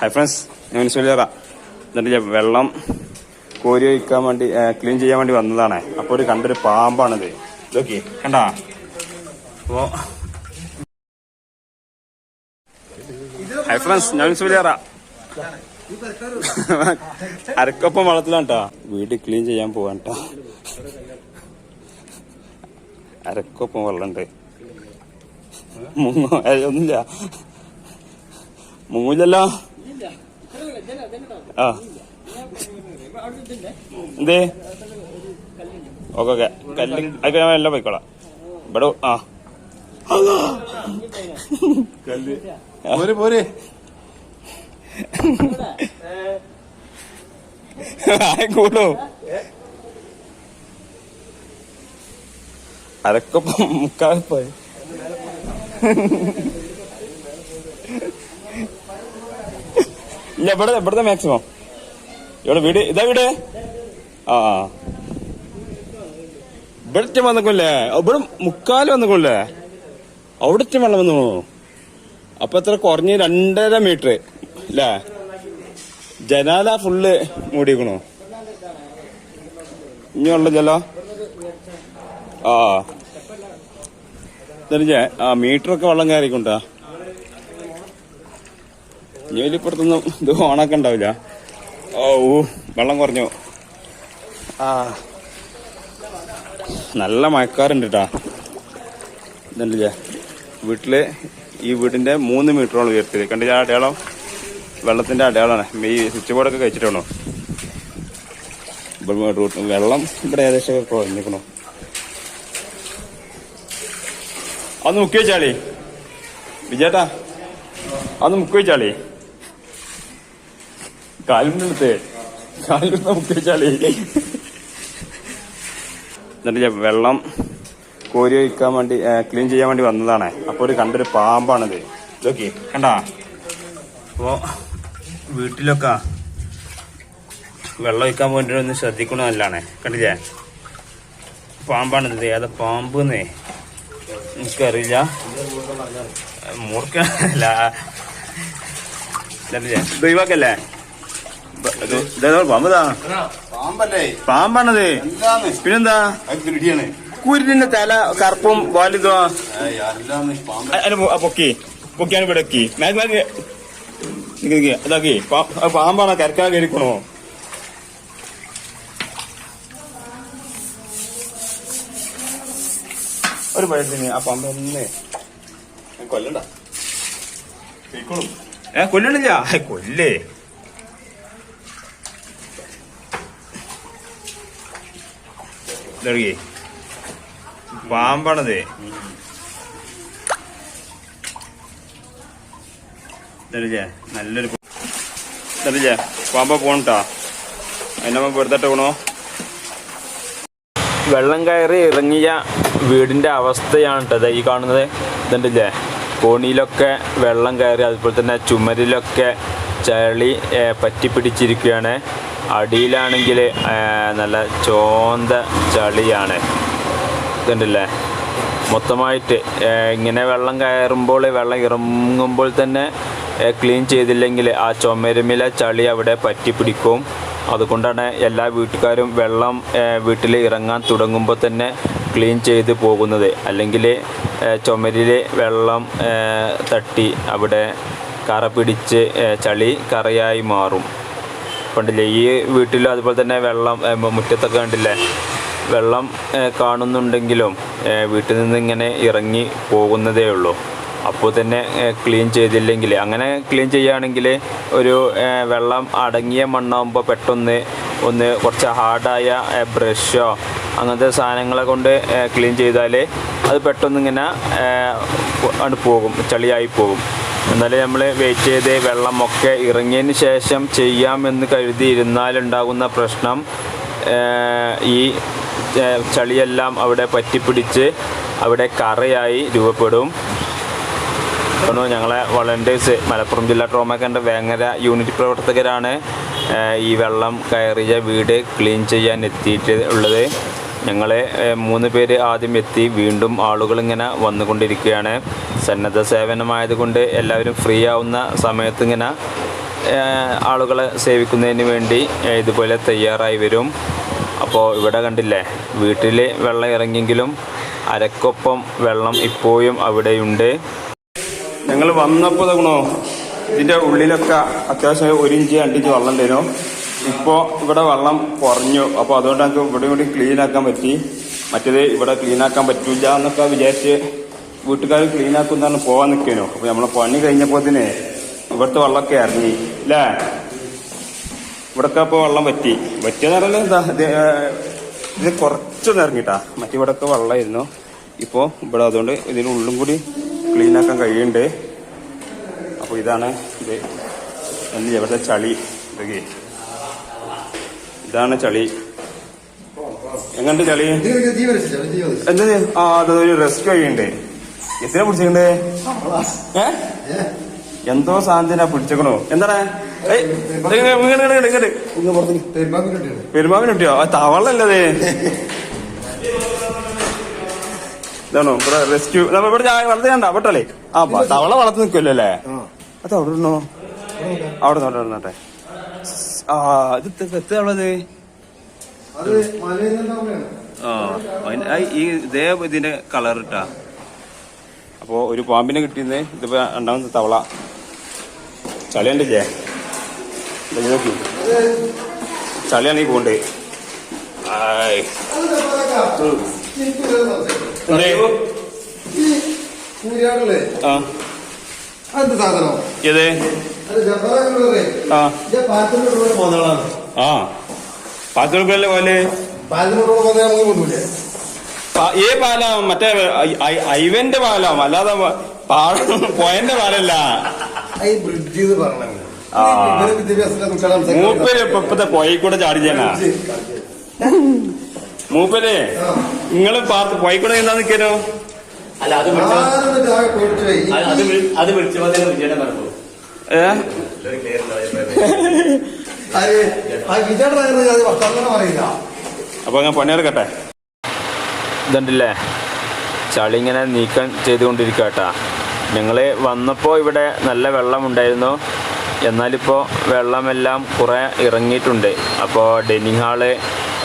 Hi friends ഞാൻ സുലേറ എന്നിട്ട് വെള്ളം കോരി വയ്ക്കാൻ വേണ്ടി ക്ലീൻ ചെയ്യാൻ വേണ്ടി വന്നതാണ്. അപ്പോൾ ഒരു കണ്ടൊരു പാമ്പാണിത്. ഇതൊക്കെ കണ്ടാ? അപ്പോ ഹൈ ഫ്രണ്ട്സ് ഞാൻ സുലേറ അരക്കൊപ്പം വളത്തിലാണ് കേട്ടോ വീട് ക്ലീൻ ചെയ്യാൻ പോവാൻ കേട്ടോ അരക്കൊപ്പം വെള്ളമുണ്ട് മുങ്ങോ? ഒന്നുമില്ല. മുങ്ങൂലല്ലോ ആ. എന്തേ? Okay okay. കല്ല് അതൊക്കെ ഞാൻ എല്ലാം പോയിക്കോളാം. ഇവിടെ ആ. പോരെ പോരെ. കൂടോ? അരക്കൊപ്പം മുക്കാൽ പോയി. ഇല്ല ഇവിടെ ഇവിടുത്തെ മാക്സിമം ഇവിടെ വീട് ഇതാ വീട്? ആ ആ. ഇവിടത്തെ വന്നിക്കില്ലേ? ഇവിടെ മുക്കാൽ വന്നിക്കില്ലേ? അവിടത്തെ വെള്ളം വന്നു. അപ്പൊ എത്ര കുറഞ്ഞ്? രണ്ടര മീറ്റർ അല്ലേ ജനാല ഫുള്ള് മൂടിക്കണോ ഇനി വെള്ളം ചെല്ലോ ആ. ആ മീറ്ററൊക്കെ വെള്ളം കയറിക്കൊണ്ടാ. ഇനി വലിയപ്പുറത്തൊന്നും ഇത് ഓണൊക്കെ ഉണ്ടാവില്ല. ഓ വെള്ളം കുറഞ്ഞു. ആ. നല്ല മഴക്കാറുണ്ട് കേട്ടാ ഇതല്ലേ വീട്ടിൽ ഈ വീടിന്റെ മൂന്ന് മീറ്ററോളം ഉയർത്തിയത് കണ്ടില്ല ആ അടയാളം? വെള്ളത്തിന്റെ അടയാളമാണ് ഈ സ്വിച്ച് ബോർഡൊക്കെ കഴിച്ചിട്ടാണോ? റൂട്ട് വെള്ളം ഇവിടെ ഏകദേശം കുറഞ്ഞിരിക്കണോ. അന്ന് മുക്കി വെച്ചാളി. വിജേട്ടാ അന്ന് മുക്കി വെച്ചാളി. എന്നിട്ട് വെള്ളം കോരി ഒഴിക്കാൻ വേണ്ടി ക്ലീൻ ചെയ്യാൻ വേണ്ടി വന്നതാണ്. അപ്പോൾ ഒരു കണ്ടൊരു പാമ്പാണിത്. കണ്ടാ? അപ്പോ വീട്ടിലൊക്കെ വെള്ളം ഒഴിക്കാൻ വേണ്ടി ഒന്ന് ശ്രദ്ധിക്കണ നല്ലതാണ് കണ്ടില്ലേ? പാമ്പാണിത്. അത് പാമ്പെന്നേ? എനിക്കറിയില്ല. മൂർക്കല്ല ഇത് പാമ്പതാ. പാമ്പല്ലേ? പാമ്പാണത്. പിന്നെന്താ? കുരുടിന്റെ തല കറുപ്പും വാലിതോ പൊക്കി. പൊക്കിയാണ് ഇവിടെ അതാക്കി പാമ്പാണോ? കരക്കാ കയറിക്കണോ? ഒരു പഴത്തിന് ആ പാമ്പ് തന്നെ. കൊല്ലണ്ട. ഏ കൊല്ലണില്ല. കൊല്ലേ. ഇതറിയേ പാമ്പാണത്. നല്ലൊരു ഇതറിയേ പാമ്പ പോണട്ടാ. അതിനമ്മ വെറുതെ പോണോ? വെള്ളം കയറി ഇറങ്ങിയ വീടിന്റെ അവസ്ഥയാണ് കേട്ടത് ഈ കാണുന്നത്. ഇതുണ്ടല്ലേ? കോണിയിലൊക്കെ വെള്ളം കയറി അതുപോലെ തന്നെ ചുമരിലൊക്കെ ചളി പറ്റി പറ്റിപ്പിടിച്ചിരിക്കുകയാണ്. അടിയിലാണെങ്കിൽ നല്ല ചോന്ത ചളിയാണ്. ഇതുണ്ടല്ലേ? മൊത്തമായിട്ട് ഇങ്ങനെ വെള്ളം കയറുമ്പോൾ വെള്ളം ഇറങ്ങുമ്പോൾ തന്നെ ക്ലീൻ ചെയ്തില്ലെങ്കിൽ ആ ചുമരുമില ചളി അവിടെ പറ്റിപ്പിടിക്കും. അതുകൊണ്ടാണ് എല്ലാ വീട്ടുകാരും വെള്ളം വീട്ടിൽ ഇറങ്ങാൻ തുടങ്ങുമ്പോൾ തന്നെ ക്ലീൻ ചെയ്ത് പോകുന്നത്. അല്ലെങ്കിൽ ചുമരിൽ വെള്ളം തട്ടി അവിടെ കറ പിടിച്ച് ചളി കറയായി മാറും. കണ്ടില്ലേ? ഈ വീട്ടിൽ അതുപോലെ തന്നെ വെള്ളം മുറ്റത്തൊക്കെ കണ്ടില്ലേ? വെള്ളം കാണുന്നുണ്ടെങ്കിലും വീട്ടിൽ നിന്ന് ഇങ്ങനെ ഇറങ്ങി പോകുന്നതേ ഉള്ളൂ. അപ്പോൾ തന്നെ ക്ലീൻ ചെയ്തില്ലെങ്കിൽ അങ്ങനെ ക്ലീൻ ചെയ്യുകയാണെങ്കിൽ ഒരു വെള്ളം അടങ്ങിയ മണ്ണാകുമ്പോൾ പെട്ടെന്ന് ഒന്ന് കുറച്ച് ഹാർഡായ ബ്രഷോ അങ്ങനത്തെ സാധനങ്ങളെ കൊണ്ട് ക്ലീൻ ചെയ്താൽ അത് പെട്ടെന്ന് ഇങ്ങനെ പോകും ചളിയായി പോകും. എന്നാലും നമ്മൾ വെയിറ്റ് ചെയ്ത് വെള്ളമൊക്കെ ഇറങ്ങിയതിന് ശേഷം ചെയ്യാമെന്ന് കരുതിയിരുന്നാലുണ്ടാകുന്ന പ്രശ്നം ഈ ചളിയെല്ലാം അവിടെ പറ്റിപ്പിടിച്ച് അവിടെ കറയായി രൂപപ്പെടും. അപ്പോൾ ഞങ്ങളെ വളണ്ടിയേഴ്സ് മലപ്പുറം ജില്ലാ ട്രോമ കേന്ദ്ര വേങ്ങര യൂണിറ്റ് പ്രവർത്തകരാണ് ഈ വെള്ളം കയറിയ വീട് ക്ലീൻ ചെയ്യാൻ എത്തിയിട്ട് ഉള്ളത്. ഞങ്ങൾ മൂന്ന് പേര് ആദ്യം എത്തി. വീണ്ടും ആളുകൾ ഇങ്ങനെ വന്നുകൊണ്ടിരിക്കുകയാണ്. സന്നദ്ധ സേവനമായതുകൊണ്ട് എല്ലാവരും ഫ്രീ ആവുന്ന സമയത്ത് ഇങ്ങനെ ആളുകളെ സേവിക്കുന്നതിന് വേണ്ടി ഇതുപോലെ തയ്യാറായി വരും. അപ്പോൾ ഇവിടെ കണ്ടില്ലേ വീട്ടിൽ വെള്ളം ഇറങ്ങിയെങ്കിലും അരക്കൊപ്പം വെള്ളം ഇപ്പോഴും അവിടെയുണ്ട്. ഞങ്ങൾ വന്നപ്പോൾ തകണോ ഇതിന്റെ ഉള്ളിലൊക്കെ അത്യാവശ്യം ഒരു ഇഞ്ച് രണ്ട് ഇഞ്ച് വെള്ളം തരും ഇപ്പോൾ ഇവിടെ വെള്ളം കുറഞ്ഞു. അപ്പോൾ അതുകൊണ്ട് നമുക്ക് ഇവിടെ കൂടി ക്ലീൻ ആക്കാൻ പറ്റി. മറ്റേത് ഇവിടെ ക്ലീൻ ആക്കാൻ പറ്റൂല എന്നൊക്കെ വിചാരിച്ച് വീട്ടുകാർ ക്ലീൻ ആക്കുന്നതാണ് പോവാൻ നിൽക്കാനോ അപ്പോൾ നമ്മളെ പണി കഴിഞ്ഞപ്പോൾ തന്നെ ഇവിടുത്തെ വെള്ളമൊക്കെ ഇറങ്ങി. അല്ലേ ഇവിടൊക്കെ ഇപ്പോൾ വെള്ളം പറ്റി പറ്റിയെന്ന് പറഞ്ഞാൽ എന്താ? ഇത്, കുറച്ചൊന്നും ഇറങ്ങിട്ടാ. മറ്റേ ഇവിടൊക്കെ വെള്ളമായിരുന്നു. ഇപ്പോൾ ഇവിടെ അതുകൊണ്ട് ഇതിനുള്ളും കൂടി ക്ലീൻ ആക്കാൻ കഴിയുന്നുണ്ട്. അപ്പോൾ ഇതാണ് ഇത്. എന്ത് ഇവിടുത്തെ ചളി. ഇതൊക്കെ. ഇതാണ് ചളി. എങ്ങനത്തെ ചളി? എന്താ ഇത്? ആ അത് ഒരു റെസ്റ്റ് കഴിയണ്ടേ. എത്ര പിടിച്ചിട്ടുണ്ട് ഏ? എന്തോ സാധനത്തിനാ പിടിച്ചേക്കണോ. എന്താണ് ഏയ്, ഇങ്ങട് ഇങ്ങട് ഇങ്ങട് ഇങ്ങട് ഇങ്ങട്. പെരുമാവിന് കിട്ടിയോ ആ തവളല്ലേ ഇതാണോ? ഇവിടെ റെസ്ക്യൂ ഇവിടെ വളർത്തി കണ്ട? പെട്ടല്ലേ ആ തവള വളർത്തി നിൽക്കുമല്ലോ അല്ലേ? അത് അവിടെ ഇടണോ? അവിടെ നിന്ന് അവിടെ ഇരുന്നോട്ടെ ആ ഇത് ആ ഈ ഇതേ ഇതിന്റെ കളർ ഇട്ടാ. അപ്പോ ഒരു പാമ്പിനെ കിട്ടിയത് ഇതിപ്പോ രണ്ടാമത്തെ തവള. ചളിയുണ്ടല്ലേ ഇത് നോക്കി. ചളിയാണ് ഈ പോണ്ട്. ഏതേ? ആ. ആ. പത്ത് രൂപയല്ലേ പോലെ ഏ പാലം? മറ്റേ ഐവന്റെ പാലം. അല്ലാതെ പോയന്റെ പാലല്ല. മൂപ്പര് ഇപ്പൊ ഇപ്പത്തെ പോയി കൂടെ ചാടിച്ചാനാ മൂപ്പര് നിങ്ങൾ പാർത്ത് പൊയി കൂടെ എന്താ നിക്കനോ അല്ല അത്. അത് വിളിച്ചു അത് വിളിച്ചപ്പോ വിജയുടെ പറഞ്ഞു അപ്പൊ അങ്ങനെ പണിയെടുക്കട്ടെ. ഇതുണ്ടല്ലേ? ചളി ഇങ്ങനെ നീക്കം ചെയ്തുകൊണ്ടിരിക്കുക കേട്ടാ ഞങ്ങൾ വന്നപ്പോൾ ഇവിടെ നല്ല വെള്ളമുണ്ടായിരുന്നു. എന്നാലിപ്പോൾ വെള്ളമെല്ലാം കുറേ ഇറങ്ങിയിട്ടുണ്ട്. അപ്പോൾ ഡൈനിങ് ഹാൾ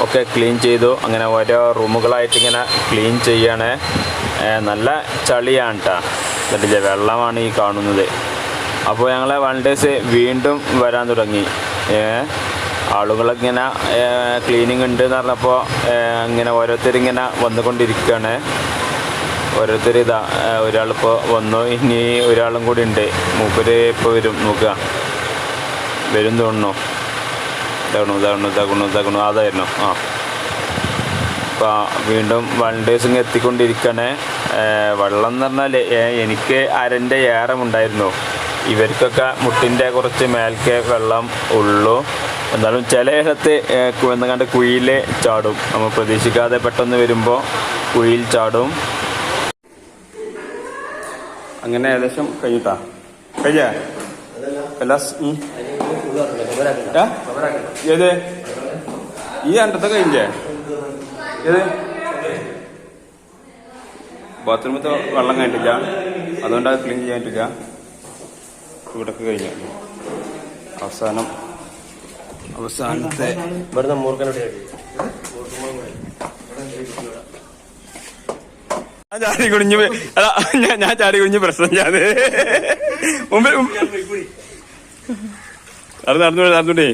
ഒക്കെ ക്ലീൻ ചെയ്തു. അങ്ങനെ ഓരോ റൂമുകളായിട്ട് ഇങ്ങനെ ക്ലീൻ ചെയ്യാണ്. നല്ല ചളിയാണ് കേട്ടാ എന്നിട്ടില്ലേ വെള്ളമാണ് ഈ കാണുന്നത്. അപ്പോൾ ഞങ്ങളെ വൺ വീണ്ടും വരാൻ തുടങ്ങി. ആളുകളിങ്ങനെ ക്ലീനിങ് ഉണ്ട് എന്ന് പറഞ്ഞപ്പോൾ ഇങ്ങനെ ഓരോരുത്തരിങ്ങനെ വന്നുകൊണ്ടിരിക്കുകയാണ് ഓരോരുത്തർ ഇതാ ഒരാളിപ്പോൾ വന്നു. ഇനി ഒരാളും കൂടി ഉണ്ട്. മൂപ്പര് ഇപ്പോൾ വരും നോക്കുക. വരും തോന്നുന്നു. ഇതാകണു ഇതാകണു ഇതാകണു ഇതാകണു. അതായിരുന്നു. ആ. അപ്പോൾ വീണ്ടും വൺ ഡേയ്സ് ഇങ്ങനെ എത്തിക്കൊണ്ടിരിക്കുകയാണ് വെള്ളം എന്ന് പറഞ്ഞാൽ എനിക്ക് അരന്റെ ഏറമുണ്ടായിരുന്നു ഇവർക്കൊക്കെ മുട്ടിന്റെ കുറച്ച് മേൽക്കെ വെള്ളം ഉള്ളൂ. എന്നാലും ചില ഇടത്ത് എന്താണ്ട് കുഴിയിൽ ചാടും. നമ്മൾ പ്രതീക്ഷിക്കാതെ പെട്ടെന്ന് വരുമ്പോൾ കുഴിയിൽ ചാടും. അങ്ങനെ ഏകദേശം കഴിഞ്ഞിട്ടാ? കഴിഞ്ഞ? ഏത്? ഈ അണ്ടത്തെ കഴിഞ്ഞേ? ഏത്? ബാത്റൂമത്തെ വെള്ളം കഴിഞ്ഞിട്ടില്ല അതുകൊണ്ട് അത് ക്ലീൻ ചെയ്യാൻ പറ്റില്ല ഇവിടൊക്കെ കഴിഞ്ഞു. അവസാനം അവസാനത്തെ മൂർഖനോട് ഞാൻ ചാടി കുഞ്ഞു ഞാൻ ചാടി കുഞ്ഞു പ്രശ്നം ഞാൻ മുമ്പിൽ അത് നടന്നു നടന്നുണ്ടേ